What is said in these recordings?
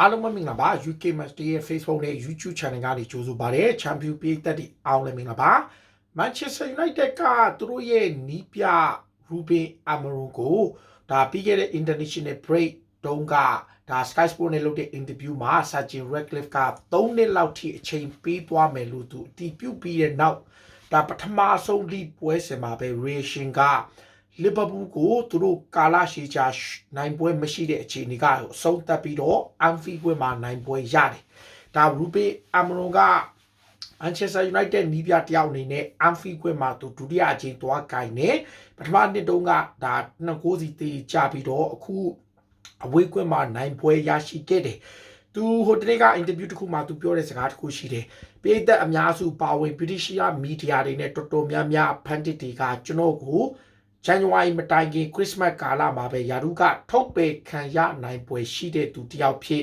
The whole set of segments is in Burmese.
အားလုံးပဲမင်္ဂလာပါ UK Master ရဲ့ Facebook နဲ့ YouTube Channel ကနေကြိုဆိုပါရစေ။ Champion ပြည်သက်တွေအားလုံးမင်္ဂလာပါ။ Manchester United ကသူတို့ရဲ့နီးပြ Ruben Amorim ကိုဒါပြီးခဲ့တဲ့ International Break တုန်းကဒါ Sky Sport နဲ့လုပ်တဲ့ interview မှာ Sir Radcliffe က3နှစ်လောက်ထိအချိန်ပေးသွားမယ်လို့သူအတည်ပြုပြီးတဲ့နောက်ဒါပထမဆုံးလိပွဲစဉ်မှာပဲ Reaction က လီဗာပူးကိုသူတို့ကာလာရှီချာနိုင်ပွဲမရှိတဲ့အခြေအနေကအဆုံးသတ်ပြီးတော့အန်ဖီကွင်းမှာနိုင်ပွဲရတယ်။ဒါရူပေအမရွန်ကမန်ချက်စတာယူနိုက်တက်နီးပြတယောက်အနေနဲ့အန်ဖီကွင်းမှာသူဒုတိယအကြိမ်သွားကင်နေပထမနှစ်တုန်းကဒါနှစ်ကိုးစီတေးကြပြီးတော့အခုအဝေးကွင်းမှာနိုင်ပွဲရရှိခဲ့တယ်။သူဟိုတနေ့ကအင်တာဗျူးတစ်ခုမှာသူပြောတဲ့စကားတစ်ခုရှိတယ်။ပြည်သက်အများစုပါဝင်ဗြိတိရှယာမီဒီယာတွေနဲ့တော်တော်များများဖန်တစ်တွေကကျွန်တော်ကို ဇန်နဝါရီမတိုင်ခင်ခရစ်စမတ်ကာလမှာပဲယာရုကထုတ်ပယ်ခံရနိုင်ပွဲရှိတဲ့သူတယောက်ဖြစ်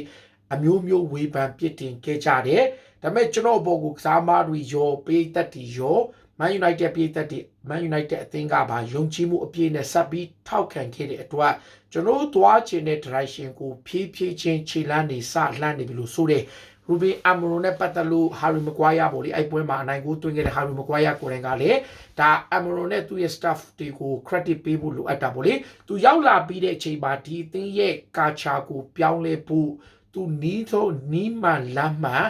အမျိုးမျိုးဝေဖန်ပြစ်တင်ခဲ့ကြတယ်။ဒါပေမဲ့ကျွန်တော်ဘောကိုကစားမတွေရောပေးသက်တီရောမန်ယူနိုက်တက်ပေးသက်တီမန်ယူနိုက်တက်အသင်းကပါယုံကြည်မှုအပြည့်နဲ့ဆက်ပြီးထောက်ခံခဲ့တဲ့အတွက်ကျွန်တော်သွားချင်တဲ့ direction ကိုဖြည်းဖြည်းချင်းခြေလမ်းနေစလှမ်းနေပြီလို့ဆိုတဲ့ ရူဘီအမရိုနဲ့ပတ်သက်လို့ဟာရီမကွာယာပေါ့လေအဲ့ပွဲမှာအနိုင်ကိုတွင်းခဲ့တဲ့ဟာရီမကွာယာကိုယ်တိုင်ကလည်းဒါအမရိုနဲ့သူ့ရဲ့ staff တွေကို credit ပေးဖို့လိုအပ်တာပေါ့လေသူရောက်လာပြီးတဲ့အချိန်မှာဒီအသင်းရဲ့ကာချာကိုပြောင်းလဲဖို့သူနီးသောနီးမှန်လမ်းမှန်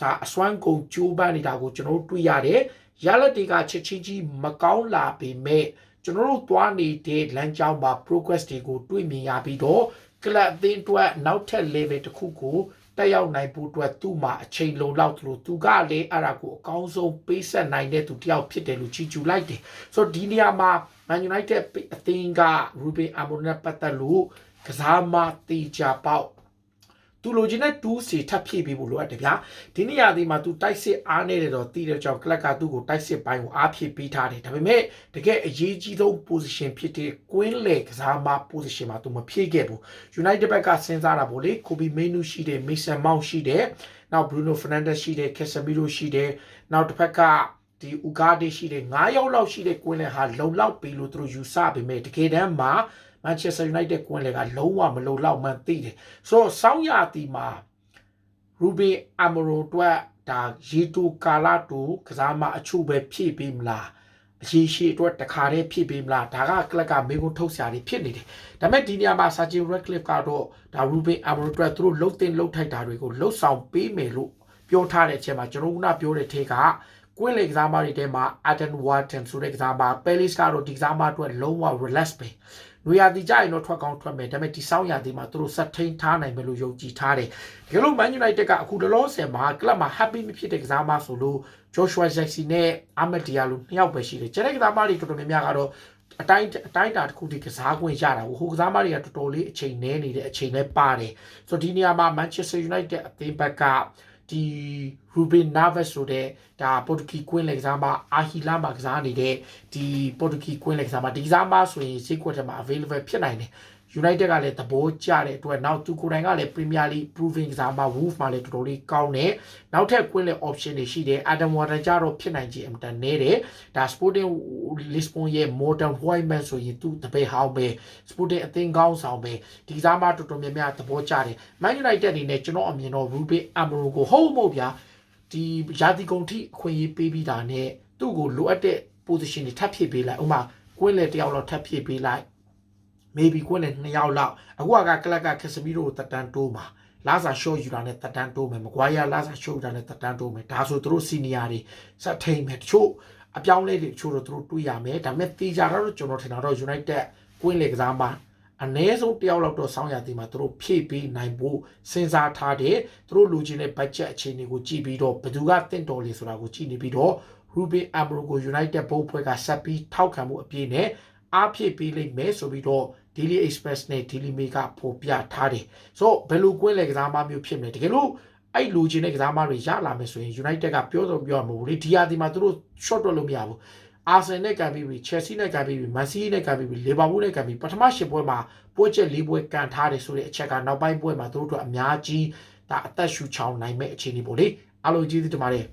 ဒါအစွမ်းကုန်ကြိုးပမ်းနေတာကိုကျွန်တော်တို့တွေ့ရတယ်ရလက်တွေကချက်ချင်းကြီးမကောင်းလာပေမဲ့ကျွန်တော်တို့သွားနေတဲ့လမ်းကြောင်းမှာ progress တွေကိုတွေ့မြင်ရပြီးတော့ကလပ်အသင်းအတွက်နောက်ထပ် level တစ်ခုကို တက်ရောက်နိုင်ဖို့အတွက်သူ့မှာအချိန်လုံလောက်သလိုသူကလည်းအဲ့ဒါကိုအကောင်းဆုံးပေးဆက်နိုင်တဲ့သူတစ်ယောက်ဖြစ်တယ်လို့ချီးကျူးလိုက်တယ်ဆိုတော့ဒီနေရာမှာ Man United အသင်းက Ruben Amorim နဲ့ပတ်သက်လို့ကစားမတေချာပေါက် သူလိုချင်တဲ့2စီထပ်ဖြည့်ပေးဖို့လိုအပ်တယ်ဗျာဒီနေရာဒီမှာသူတိုက်စစ်အားနေတယ်တော့တီးတဲ့ကြောင့်ကလပ်ကသူ့ကိုတိုက်စစ်ပိုင်းကိုအားဖြည့်ပေးထားတယ်ဒါပေမဲ့တကယ်အရေးကြီးဆုံး position ဖြစ်တဲ့ Queen လေကစားမ position မှာသူမဖြည့်ခဲ့ဘူး United ဘက်ကစဉ်းစားတာပေါ့လေ Kobe Menu ရှိတယ် Mason Mount ရှိတယ်နောက် Bruno Fernandes ရှိတယ် Casemiro ရှိတယ်နောက်တစ်ဖက်ကဒီ Ugarte ရှိတယ်9ယောက်လောက်ရှိတဲ့ Queen လေဟာလုံလောက်ပြီလို့သူတို့ယူဆပေမဲ့တကယ်တမ်းမှာ Manchester United ကွင်းလေကလုံးဝမလုံလောက်မှန်းသိတယ်ဆိုတော့စောင်းရတီမှာ Ruben Amorim အတွက်ဒါရေတူကာလာတူကစားမအချို့ပဲဖြည့်ပေးမလားအရေးရှိအတွက်တခါတည်းဖြည့်ပေးမလားဒါကကလပ်ကမေကွန်းထုတ်စရာတွေဖြစ်နေတယ်ဒါပေမဲ့ဒီနေရာမှာ Sergio Ratcliffe ကတော့ဒါ Ruben Amorim အတွက်သူတို့လှုပ်တင်လှုပ်ထိုက်တာတွေကိုလှုပ်ဆောင်ပေးမယ်လို့ပြောထားတဲ့အချိန်မှာကျွန်တော်ကပြောတဲ့ထဲက ကွင်းလေကစားမတွေထဲမှာ Adam Wharton ဆိုတဲ့ကစားမ Palace ကတော့ဒီကစားမအတွက်လုံးဝ relax ပဲနွေရာသီကြရင်တော့ထွက်ကောင်းထွက်မယ်ဒါပေမဲ့ဒီဆောင်းရာသီမှာသူတို့ဆက်ထိန်ထားနိုင်မယ်လို့ယုံကြည်ထားတယ်ဒီလို Man United ကအခုတလောဆယ်မှာကလပ်မှာ happy မဖြစ်တဲ့ကစားမဆိုလို့ Joshua Jackson နဲ့ Ahmed Diallo နှစ်ယောက်ပဲရှိတယ်ကျန်တဲ့ကစားမတွေတော်တော်များများကတော့အတိုင်းအတိုင်းတာတစ်ခုဒီကစားခွင့်ရတာဟိုကစားမတွေကတော်တော်လေးအချိန်နည်းနေတဲ့အချိန်နဲ့ပါတယ်ဆိုတော့ဒီနေရာမှာ Manchester United အသင်းဘက်က ဒီ Ruben Neves ဆိုတဲ့ဒါပေါ်တူဂီကွင်းလေကစားမအာဟီလာမှာကစားနေတဲ့ဒီပေါ်တူဂီကွင်းလေကစားမဒီကစားမဆိုရင်ဈေးကွက်ထဲမှာ available ဖြစ်နိုင်တယ် United ကလည်းသဘောကျတဲ့အတွက်နောက်သူကိုယ်တိုင်ကလည်း Premier League proving ကစားမ Wolf မှာလည်းတော်တော်လေးကောင်းတယ်နောက်ထပ်ကွင်းလေ option တွေရှိတယ် Adam Warren ကြတော့ဖြစ်နိုင်ခြင်းအမှန်တန်နေတယ်ဒါ Sporting Lisbon ရဲ့ Modern Whiteman ဆိုရင်သူတပည့်ဟောင်းပဲ Sporting အသင်းကောင်းဆောင်ပဲဒီကစားမတော်တော်များများသဘောကျတယ် Man United အနေနဲ့ကျွန်တော်အမြင်တော့ Ruben Amorim ကိုဟုတ်မဟုတ်ဗျာဒီရာသီကုန်ထိအခွင့်အရေးပေးပြီးတာနဲ့သူ့ကိုလိုအပ်တဲ့ position တွေထပ်ဖြည့်ပေးလိုက်ဥပမာကွင်းလေတယောက်လောက်ထပ်ဖြည့်ပေးလိုက် maybe ကွင်းလေ2ယောက်လောက်အခုကကလပ်ကခက်စမီတို့တက်တန်းတိုးမှာလာစာရှော့ယူတာနဲ့တက်တန်းတိုးမယ်မကွာရလာစာရှော့ယူတာနဲ့တက်တန်းတိုးမယ်ဒါဆိုသူတို့စီနီယာတွေစက်ထိန်မယ်တချို့အပြောင်းလဲတွေတချို့တော့သူတို့တွေးရမယ်ဒါပေမဲ့တေချာတော့ကျွန်တော်ထင်တာတော့ United ကွင်းလေကစားမှာအနည်းဆုံးတယောက်လောက်တော့စောင်းရသည်မှာသူတို့ဖြည့်ပေးနိုင်ဖို့စဉ်းစားထားတယ်သူတို့လူချင်းတဲ့ budget အခြေအနေကိုကြည့်ပြီးတော့ဘယ်သူကတင့်တော်လေဆိုတာကိုကြည့်နေပြီးတော့ Ruben Amorim ကို United ဘုတ်ဖွဲ့ကဆက်ပြီးထောက်ခံမှုအပြည့်နဲ့အားဖြည့်ပေးလိမ့်မယ်ဆိုပြီးတော့ Daily Express နဲ့ Daily Mail ကဖော်ပြထားတယ်ဆိုတော့ဘယ်လိုကွင်းလေကစားမမျိုးဖြစ်မလဲတကယ်လို့အဲ့လူချင်းတဲ့ကစားမတွေရလာမယ်ဆိုရင် United ကပြောတော့ပြောမှာမဟုတ်လေဒီဟာဒီမှာသူတို့ short တော့လို့မရဘူးအာဆင်နဲ့ကန်ပြီးပြီချယ်ဆီနဲ့ကန်ပြီးပြီမန်စီးနဲ့ကန်ပြီးပြီလီဗာပူးနဲ့ကန်ပြီးပထမရှစ်ပွဲမှာပွဲချက်၄ပွဲကန်ထားတယ်ဆိုတဲ့အချက်ကနောက်ပိုင်းပွဲမှာသူတို့တို့အများကြီးဒါအသက်ရှူချောင်းနိုင်မဲ့အခြေအနေပေါ့လေအားလုံးကျေးဇူးတင်ပါတယ်